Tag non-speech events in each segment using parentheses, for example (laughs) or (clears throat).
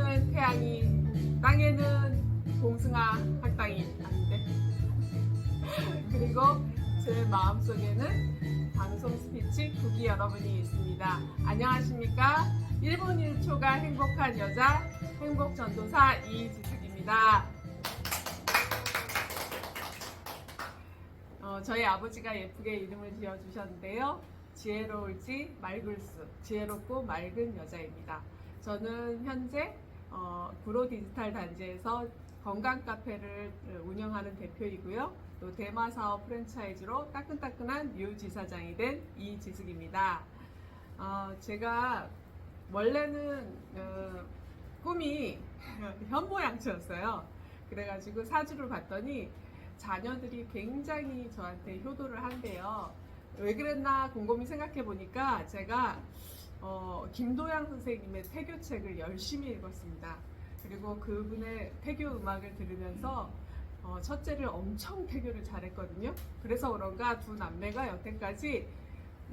하늘에는 태양이 땅에는 봉숭아 학당이 아닌데 (laughs) 그리고 제 마음속에는 방송 스피치 국기 여러분이 있습니다. 안녕하십니까? 1분 1초가 행복한 여자 행복 전도사 이지숙입니다. 어, 저희 아버지가 예쁘게 이름을 지어 주셨는데요. 지혜로울지 맑을 수, 지혜롭고 맑은 여자입니다. 저는 현재 어, 구로 디지털 단지에서 건강 카페를 운영하는 대표이고요. 또 대마 사업 프랜차이즈로 따끈따끈한 유지사장이 된 이지숙입니다. 어, 제가 원래는 어, 꿈이 (laughs) 현모양처였어요. 그래가지고 사주를 봤더니 자녀들이 굉장히 저한테 효도를 한대요. 왜 그랬나 곰곰이 생각해 보니까 제가 어, 김도양 선생님의 태교 책을 열심히 읽었습니다. 그리고 그분의 태교 음악을 들으면서 어, 첫째를 엄청 태교를 잘했거든요. 그래서 그런가 두 남매가 여태까지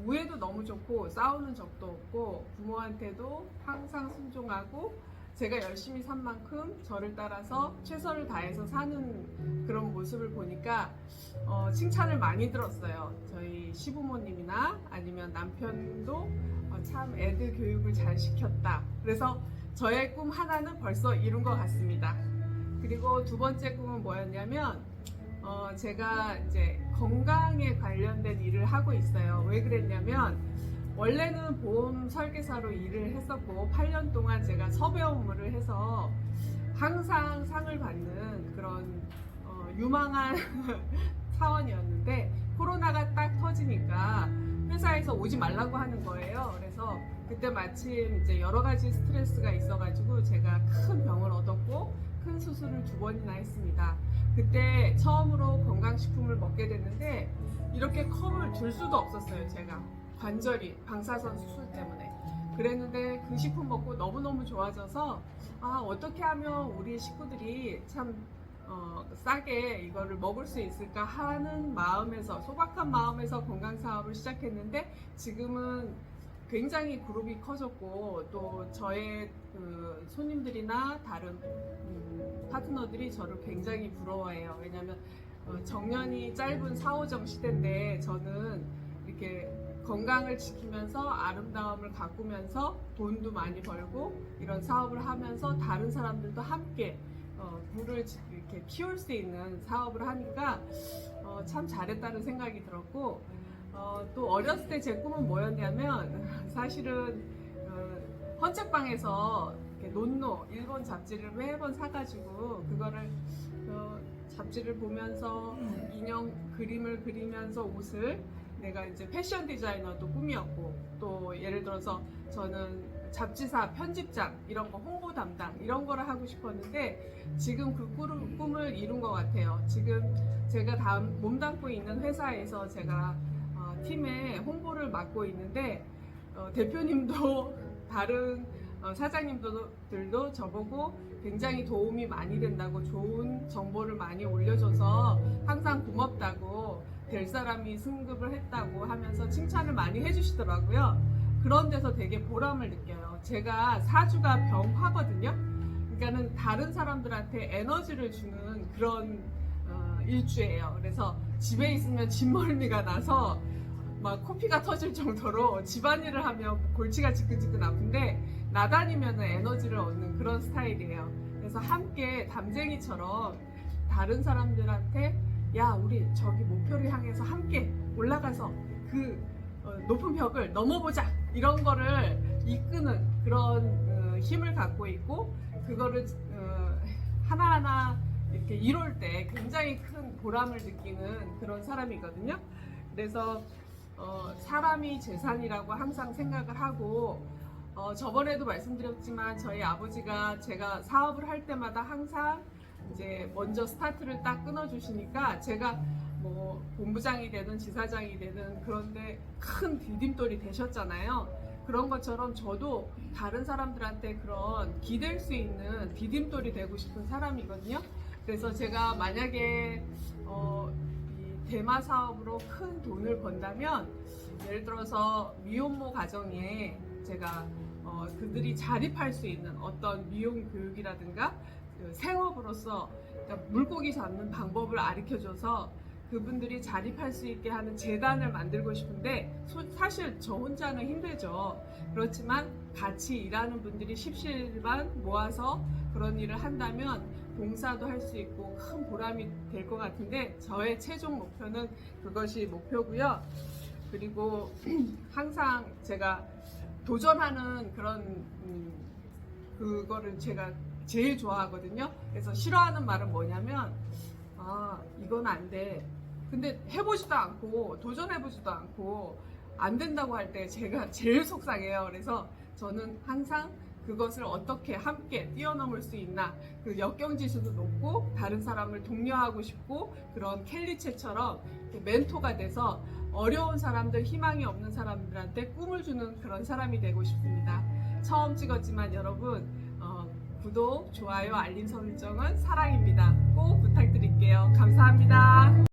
우애도 너무 좋고 싸우는 적도 없고 부모한테도 항상 순종하고 제가 열심히 산 만큼 저를 따라서 최선을 다해서 사는 그런 모습을 보니까 어, 칭찬을 많이 들었어요. 저희 시부모님이나 아니면 남편도 어, 참 애들 교육을 잘 시켰다. 그래서 저의 꿈 하나는 벌써 이룬 것 같습니다. 그리고 두 번째 꿈은 뭐였냐면 어, 제가 이제 건강에 관련된 일을 하고 있어요. 왜 그랬냐면 원래는 보험 설계사로 일을 했었고 8년 동안 제가 섭외 업무를 해서 항상 상을 받는 그런 어, 유망한 (laughs) 사원이었는데 코로나가 딱 터지니까 회사에서 오지 말라고 하는 거예요. 그래서 그때 마침 이제 여러 가지 스트레스가 있어가지고 제가 큰 병을 얻었고 큰 수술을 두 번이나 했습니다. 그때 처음으로 건강식품을 먹게 됐는데 이렇게 컵을 줄 수도 없었어요. 제가 관절이 방사선 수술 때문에 그랬는데 그 식품 먹고 너무너무 좋아져서 아 어떻게 하면 우리 식구들이 참 어, 싸게 이거를 먹을 수 있을까 하는 마음에서 소박한 마음에서 건강 사업을 시작했는데 지금은 굉장히 그룹이 커졌고 또 저의 그 손님들이나 다른 음, 파트너들이 저를 굉장히 부러워해요. 왜냐하면 어, 정년이 짧은 4, 5점 시대인데 저는 이렇게 건강을 지키면서 아름다움을 가꾸면서 돈도 많이 벌고 이런 사업을 하면서 다른 사람들도 함께 어, 지- 이렇게 키울 수 있는 사업을 하니까 어, 참 잘했다는 생각이 들었고 어, 또 어렸을 때 제 꿈은 뭐였냐면 사실은 어, 헌책방에서 논노 일본 잡지를 매번 사가지고 그거를 어, 잡지를 보면서 인형 그림을 그리면서 옷을 내가 이제 패션 디자이너도 꿈이었고 또 예를 들어서 저는 잡지사 편집장 이런 거 홍보 담당 이런 거를 하고 싶었는데 지금 그 꿈을, 이룬 것 같아요. 지금 제가 다음 몸담고 있는 회사에서 제가 어, 팀의 홍보를 맡고 있는데 어, 대표님도 (laughs) 다른 어, 사장님들도 저보고 굉장히 도움이 많이 된다고 좋은 정보를 많이 올려줘서 항상 될 사람이 승급을 했다고 하면서 칭찬을 많이 해주시더라고요. 그런 데서 되게 보람을 느껴요. 제가 사주가 병화거든요. 그러니까는 다른 사람들한테 에너지를 주는 그런 어, 일주예요. 그래서 집에 있으면 진멀미가 나서 막 코피가 터질 정도로 집안일을 하면 골치가 지끈지끈 아픈데 나다니면 에너지를 얻는 그런 스타일이에요. 그래서 함께 담쟁이처럼 다른 사람들한테 야 우리 저기 목표를 향해서 함께 올라가서 그 어, 높은 벽을 넘어보자 이런 거를 이끄는 그런 어, 힘을 갖고 있고 그거를 어, 하나하나 이렇게 이룰 때 굉장히 큰 보람을 느끼는 그런 사람이거든요. 그래서 어, 사람이 재산이라고 항상 생각을 하고 어, 저번에도 말씀드렸지만 저희 아버지가 제가 사업을 할 때마다 항상 이제 먼저 스타트를 딱 끊어주시니까 제가 뭐 본부장이 되든 지사장이 되든 그런데 큰 디딤돌이 되셨잖아요. 그런 것처럼 저도 다른 사람들한테 그런 기댈 수 있는 디딤돌이 되고 싶은 사람이거든요. 그래서 제가 만약에 어, 이 대마 사업으로 큰 돈을 번다면 예를 들어서 미혼모 가정에 제가 어, 그들이 자립할 수 있는 어떤 미용 교육이라든가 그 생업으로서 그러니까 물고기 잡는 방법을 가르쳐줘서 그분들이 자립할 수 있게 하는 재단을 만들고 싶은데 소- 사실 저 혼자는 힘들죠. 그렇지만 같이 일하는 분들이 십시일반 모아서 그런 일을 한다면 봉사도 할 수 있고 큰 보람이 될 것 같은데 저의 최종 목표는 그것이 목표고요. 그리고 (clears throat) 항상 제가 도전하는 그런 음, 그거를 제가 제일 좋아하거든요. 그래서 싫어하는 말은 뭐냐면 아 이건 안 돼. 근데 해보지도 않고 도전해보지도 않고 안 된다고 할 때 제가 (laughs) 제일 속상해요. 그래서 저는 항상 그것을 어떻게 함께 뛰어넘을 수 있나 그 역경지수도 높고 다른 사람을 독려하고 싶고 그런 켈리체처럼 이렇게 멘토가 돼서 어려운 사람들 희망이 없는 사람들한테 꿈을 주는 그런 사람이 되고 싶습니다. 처음 찍었지만 여러분 어, 구독, 좋아요, 알림 설정은 사랑입니다. 꼭 부탁드릴게요. 감사합니다.